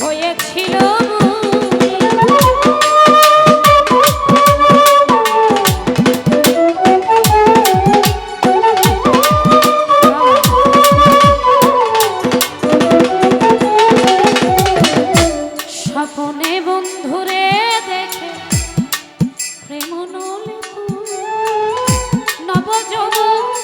হয়েছিল স্বপনে বন্ধুরে দেখে প্রেম নবযৌবন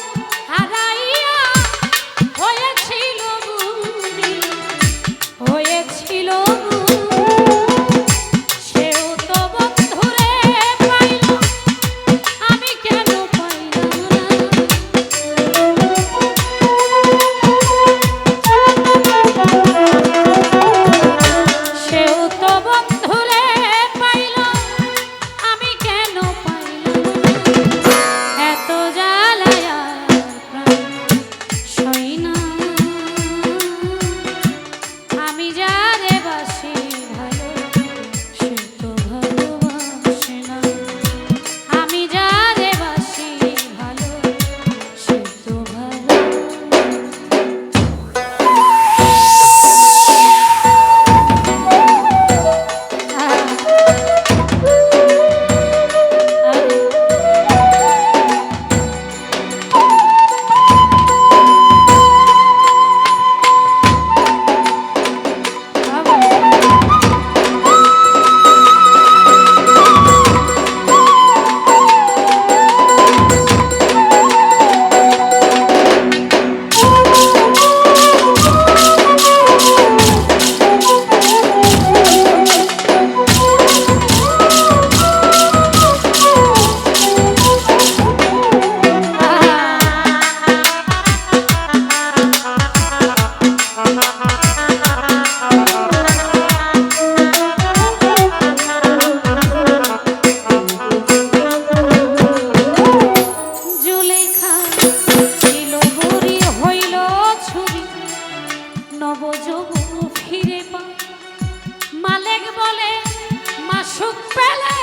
মাসুক পেলে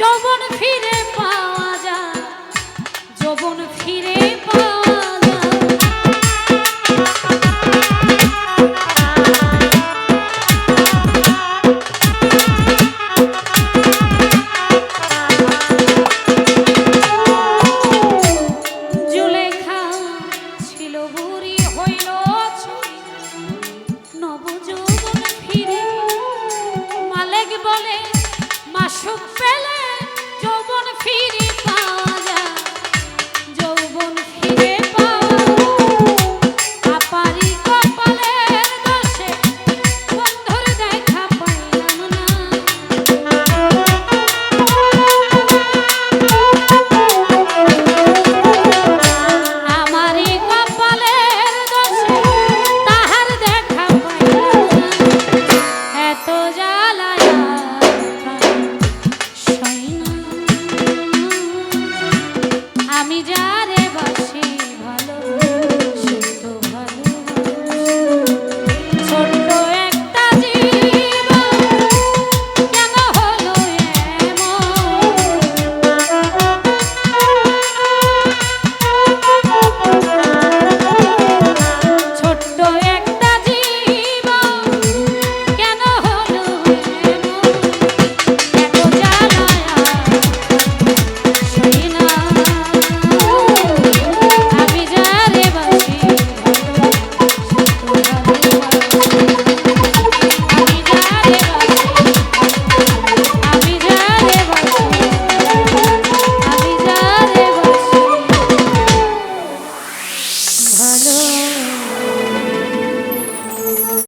যৌবন ফিরে পাওয়া যায়। যৌবন ফিরে